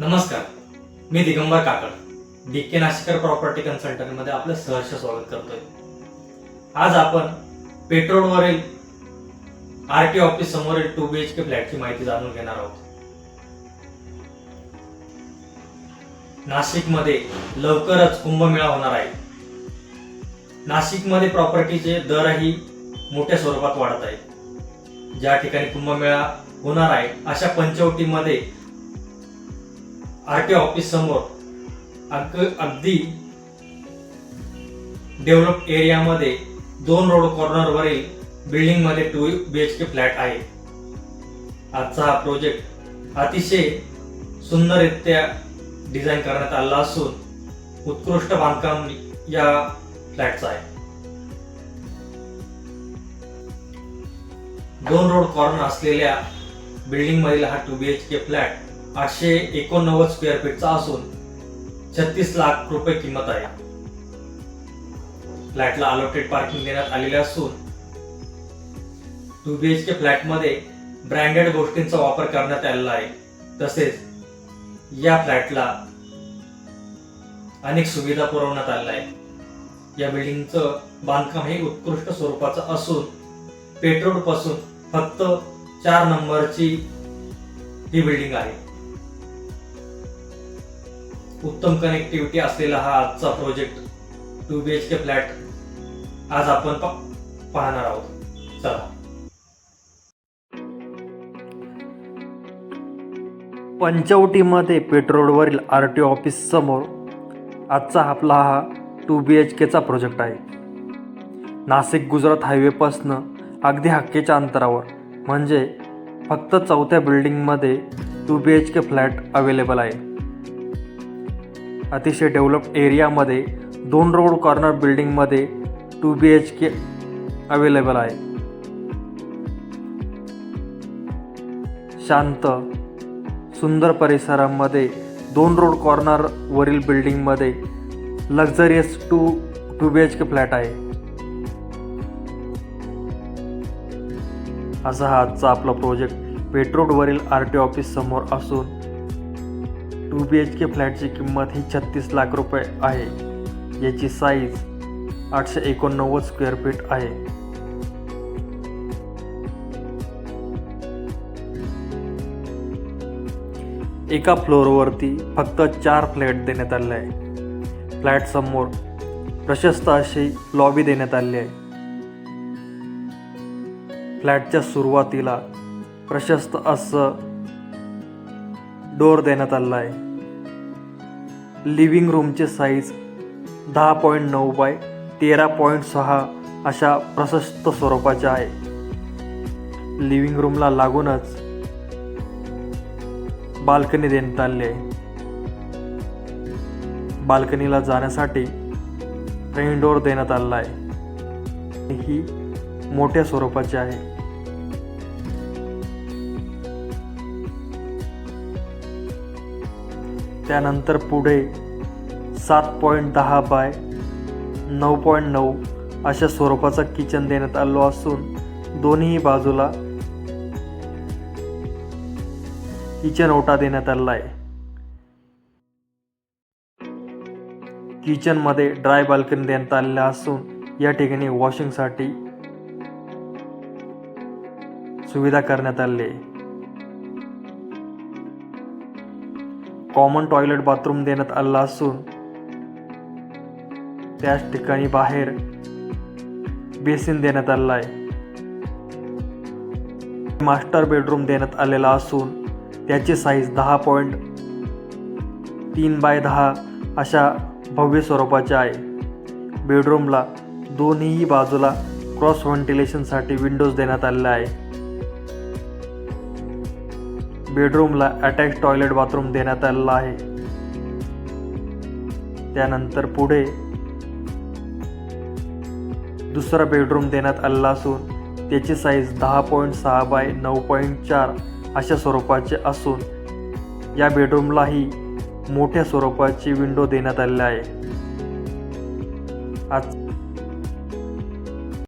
नमस्कार मी दिगंबर काकड डी के नाशिकर प्रॉपर्टी कन्सल्टंटमध्ये आपलं सहर्ष स्वागत करतोय. आज आपण पेट्रोलवरील आर टी ऑफिस समोरील टू बी एच के फ्लॅटची माहिती जाणून घेणार आहोत. नाशिकमध्ये लवकरच कुंभमेळा होणार आहे. नाशिकमध्ये प्रॉपर्टीचे दरही मोठ्या स्वरूपात वाढत आहेत. ज्या ठिकाणी कुंभमेळा होणार आहे अशा पंचवटीमध्ये आर टी ऑफिस समोर अग अगदी डेव्हलप एरियामध्ये दोन रोड कॉर्नरवरील बिल्डिंगमध्ये two B H K flat आहे. आजचा हा प्रोजेक्ट अतिशय सुंदररित्या डिझाईन करण्यात आला असून उत्कृष्ट बांधकाम या फ्लॅटचा आहे. दोन रोड कॉर्नर असलेल्या बिल्डिंग मधील हा two B H K flat आठशे एकोणनव्वद स्क्वेअर फीटचा असून छत्तीस लाख रुपये किंमत आहे. फ्लॅटला अलोटेड पार्किंग देण्यात आलेले असून टू बी एच के फ्लॅटमध्ये ब्रँडेड गोष्टींचा वापर करण्यात आलेला आहे. तसेच या फ्लॅटला अनेक सुविधा पुरवण्यात आलेल्या आहे या बिल्डिंगचं बांधकाम हे उत्कृष्ट स्वरूपाचं असून पेट्रोलपासून फक्त चार नंबरची ही बिल्डिंग आहे. उत्तम कनेक्टिव्हिटी असलेला हा आजचा project two B H K flat आज आपण पाहणार आहोत. चला. पंचवटीमध्ये पेट्रोलवरील आर टी ऑफिस समोर आजचा आपला हा टू बी एच केचा प्रोजेक्ट आहे. नाशिक गुजरात हायवेपासनं अगदी हक्केच्या अंतरावर म्हणजे फक्त चौथ्या बिल्डिंगमध्ये two B H K flat available आहे. अतिशय डेव्हलप एरियामध्ये दोन रोड कॉर्नर बिल्डिंगमध्ये two B H K available आहे. शांत सुंदर परिसरामध्ये दोन रोड कॉर्नरवरील बिल्डिंगमध्ये luxurious two two B H K flat आहे. असा हा आजचा आपला प्रोजेक्ट पेट्रोलवरील आर टी ऑफिस समोर असून टू बी एच के फ्लॅटची किंमत ही छत्तीस लाख रुपये आहे. याची साईज आठशे एकोणनव्वद स्क्वेअर फीट आहे. एका फ्लोअरवरती फक्त चार फ्लॅट देण्यात आले आहे. फ्लॅट समोर प्रशस्त अशी लॉबी देण्यात आली आहे. फ्लॅटच्या सुरुवातीला प्रशस्त असं डोअर देण्यात आला आहे. लिव्हिंग रूमचे साईज दहा पॉईंट नऊ बाय तेरा पॉईंट सहा अशा प्रशस्त स्वरूपाच्या आहे. लिव्हिंग रूमला लागूनच बाल्कनी देण्यात आली आहे. बाल्कनीला जाण्यासाठी फ्रेंड डोअर देण्यात आलेला आहे. ही मोठ्या स्वरूपाची आहे. त्यानंतर पुढे सात पॉईंट दहा बाय नऊ पॉईंट नऊ अशा स्वरूपाचा किचन देण्यात आलो असून दोन्ही बाजूला किचन ओटा देण्यात आला आहे. किचनमध्ये ड्राय बाल्कनी देण्यात आलेला असून या ठिकाणी वॉशिंगसाठी सुविधा करण्यात आली आहे. कॉमन टॉयलेट बाथरूम देण्यात आला असून त्याच ठिकाणी बाहेर बेसिन देण्यात आलेला आहे. मास्टर बेडरूम देण्यात आलेला असून त्याची साईज दहा पॉईंट तीन बाय दहा अशा भव्य स्वरूपाचे आहे. बेडरूमला दोन्ही बाजूला क्रॉस व्हेंटिलेशनसाठी विंडोज देण्यात आलेला आहे. बेडरूमला अटॅच टॉयलेट बाथरूम देण्यात आलेला आहे. त्यानंतर पुढे दुसरा बेडरूम देण्यात आलेला असून त्याची साईज दहा पॉईंट सहा बाय नऊ पॉईंट चार अशा स्वरूपाचे असून या बेडरूमलाही मोठ्या स्वरूपाची विंडो देण्यात आलेली आहे. आज